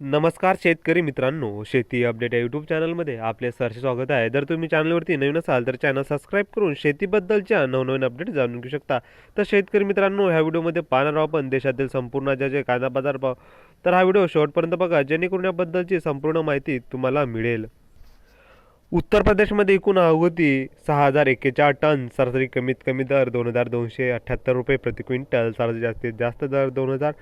नमस्कार शेतकरी मित्रांनो शेती अपडेट या यूट्यूब चॅनलमध्ये आपले सरसे स्वागत आहे. जर तुम्ही चॅनलवरती नवीन असाल तर चॅनल सबस्क्राईब करून शेतीबद्दलच्या नवनवीन अपडेट जाणून घेऊ शकता. तर शेतकरी मित्रांनो ह्या व्हिडिओमध्ये पाहणार आहोत आपण देशातील संपूर्ण ज्या जे कांदा बाजार भाव तर हा व्हिडिओ शेवटपर्यंत बघा जेणेकरून याबद्दलची संपूर्ण माहिती तुम्हाला मिळेल. उत्तर प्रदेशमध्ये एकूण अवगती सहा हजार एक्केचाळ टन सरासरी कमीत कमी दर दोन हजार दोनशे अठ्ठ्याहत्तर रुपये प्रति क्विंटल सरासरी जास्तीत जास्त दर दोन हजार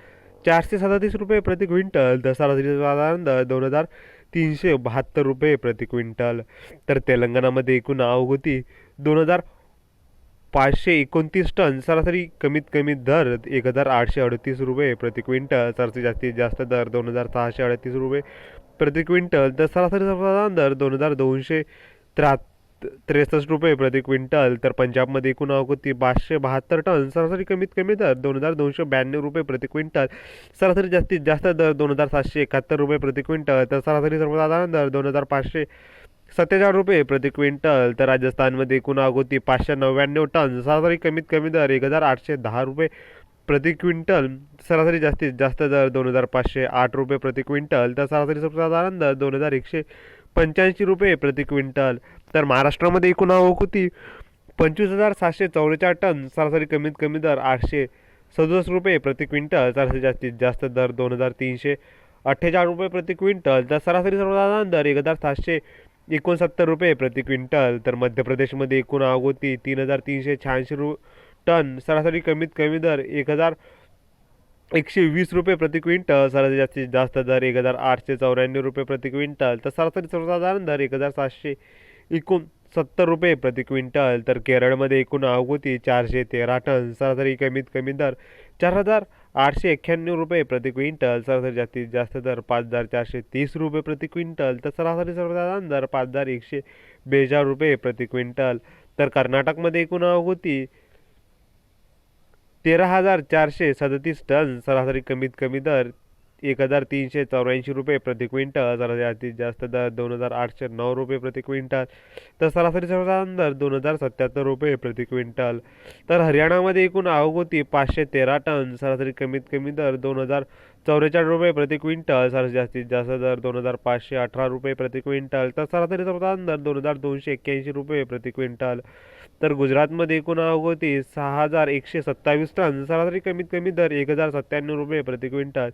चारशे सदतीस रुपये प्रति क्विंटल तर सरासरी दर दोन हजार तीनशे बहात्तर रुपये प्रति क्विंटल. तर तेलंगणामध्ये एकूण अवगती दोन हजार पाचशे एकोणतीस टन. सरासरी कमीत कमी दर एक हजार आठशे अडतीस रुपये प्रति क्विंटल. सरासरी जास्तीत जास्त दर दोन हजार सहाशे अडतीस रुपये प्रति क्विंटल. तर सरासरी सर्वसाधारण दर दोन हजार दोनशे त्र्या त्रेसष्ट रुपये प्रति क्विंटल तर पंजाबमध्ये एकूण अवगती पाचशे बहात्तर टन सरासरी कमीत कमी दर दोन हजार दोनशे ब्याण्णव रुपये प्रति क्विंटल सरासरी जास्तीत जास्त दर दोन हजार सातशे एकाहत्तर रुपये प्रति क्विंटल तर सरासरी सर्वसाधारण दर दोन हजार पाचशे सत्तेचाळीस रुपये प्रति क्विंटल तर राजस्थानमध्ये एकूण अगोती पाचशे नव्याण्णव टन सरासरी कमीत कमी दर एक हजार आठशे दहा रुपये प्रति क्विंटल सरासरी जास्तीत जास्त दर दोन हजार पाचशे आठ रुपये प्रति क्विंटल तर सरासरी सर्वसाधारण दर दोन हजार एकशे पंच्याऐंशी रुपये प्रति क्विंटल. तर महाराष्ट्रामध्ये एकूण आवक होती पंचवीस हजार सातशे चौवेचाळीस टन. सरासरी कमीत कमी दर आठशे सदुसष्ट रुपये प्रति क्विंटल. सरासरी जास्तीत जास्त दर दोन हजार तीनशे अठ्ठेचाळीस रुपये प्रति क्विंटल. तर सरासरी सर्वसाधारण दर एक हजार सातशे एकोणसत्तर रुपये प्रति क्विंटल. तर मध्य प्रदेशमध्ये एकूण आवक होती तीन हजार तीनशे शहाऐंशी रु टन. सरासरी कमीत कमी दर एक हजार एकशे वीस रुपये प्रति क्विंटल सरासरी जास्तीत जास्त दर एक हजार आठशे चौऱ्याण्णव रुपये प्रति क्विंटल तर सरासरी सर्वसाधारण दर एक हजार सातशे एकोणसत्तर रुपये प्रति क्विंटल तर केरळमध्ये एकूण आवक होती चारशे तेरा टन सरासरी कमीत कमी दर चार हजार आठशे एक्क्याण्णव रुपये प्रति क्विंटल सरासरी जास्तीत जास्त दर पाच हजार चारशे तीस रुपये प्रति क्विंटल तर सरासरी सर्वसाधारण दर पाच हजार एकशे बेचाळीस रुपये प्रति क्विंटल तर कर्नाटकमध्ये एकूण आवक होती तेरा हजार चारशे सदतीस टन सरासरी कमीत कमी दर एक हजार तीनशे चौऱ्याऐंशी रुपये प्रति क्विंटल जरा जास्तीत जास्त दर दोन हजार आठशे नऊ रुपये प्रति क्विंटल. तर सरासरी दर दोन हजार सत्याहत्तर रुपये प्रति क्विंटल. तर हरियाणामध्ये एकूण आवक होती पाचशे तेरा टन सरासरी कमीत कमी दर दोन हजार चौवेचाळीस रुपये प्रति क्विंटल सरासरी जास्तीत जास्त दर दोन हजार पाचशे अठरा रुपये प्रति क्विंटल. तर सरासरी सर्वसाधारण दर दोन हजार दोनशे एक्क्याऐंशी रुपये प्रति क्विंटल. तर गुजरातमध्ये एकूण आवक होती सहा हजार एकशे सत्तावीस टन सरासरी कमीत कमी दर एक हजार सत्त्याण्णव रुपये प्रति क्विंटल.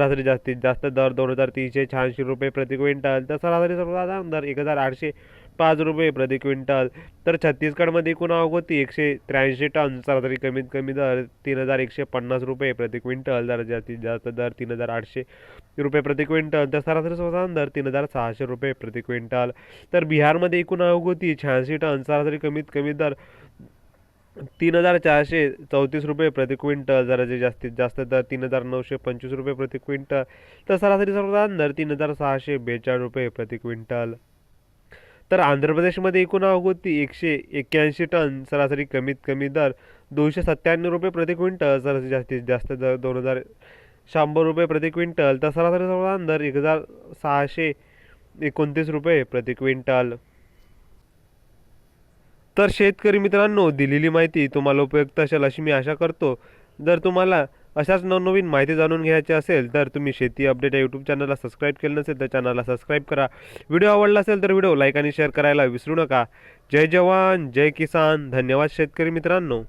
सरासरी जास्तीत जास्त दर दोन हजार तीनशे शहाऐंशी रुपये प्रति क्विंटल. तर सरासरी सर्वसाधारण दर एक हजार आठशे पाच रुपये प्रति क्विंटल. तर छत्तीसगडमध्ये एकूण आवक होती एकशे त्र्याऐंशी टन सरासरी कमीत कमी दर तीन हजार एकशे पन्नास रुपये प्रति क्विंटल. दर जास्तीत जास्त दर तीन हजार आठशे रुपये प्रति क्विंटल. तर सरासरी सर्वसाधारण दर तीन हजार सहाशे रुपये प्रति क्विंटल. तर बिहारमध्ये एकूण आवक होती शहाऐंशी टन सरासरी कमीत कमी दर तीन हजार चारशे चौतीस रुपये प्रति क्विंटल जरा जे जास्तीत जास्त दर तीन हजार नऊशे पंचवीस रुपये प्रति क्विंटल. तर सरासरी सर्वसाधारण दर तीन हजार सहाशे बेचाळीस रुपये प्रति क्विंटल. तर आंध्र प्रदेशमध्ये एकूण आवृत्ती होती एकशे एक्क्याऐंशी टन सरासरी कमीत कमी दर दोनशे सत्त्याण्णव रुपये प्रति क्विंटल सरासरी जास्तीत जास्त दर दोन हजार शंभर रुपये प्रति क्विंटल. तर सरासरी सर्वसाधारण दर एक हजार सहाशे एकोणतीस रुपये प्रति क्विंटल. तर शेतकरी मित्रांनो दिलेली माहिती तुम्हाला उपयुक्त असेल अशी मी आशा करतो. जर तुम्हाला अशाच नवनवीन माहिती जाणून घ्यायची असेल तर तुम्ही शेती अपडेट या यूट्यूब चॅनलला सबस्क्राईब केलं नसेल तर चॅनलला सबस्क्राईब करा. व्हिडिओ आवडला असेल तर व्हिडिओ लाईक आणि शेअर करायला विसरू नका. जय जवान जय किसान. धन्यवाद शेतकरी मित्रांनो.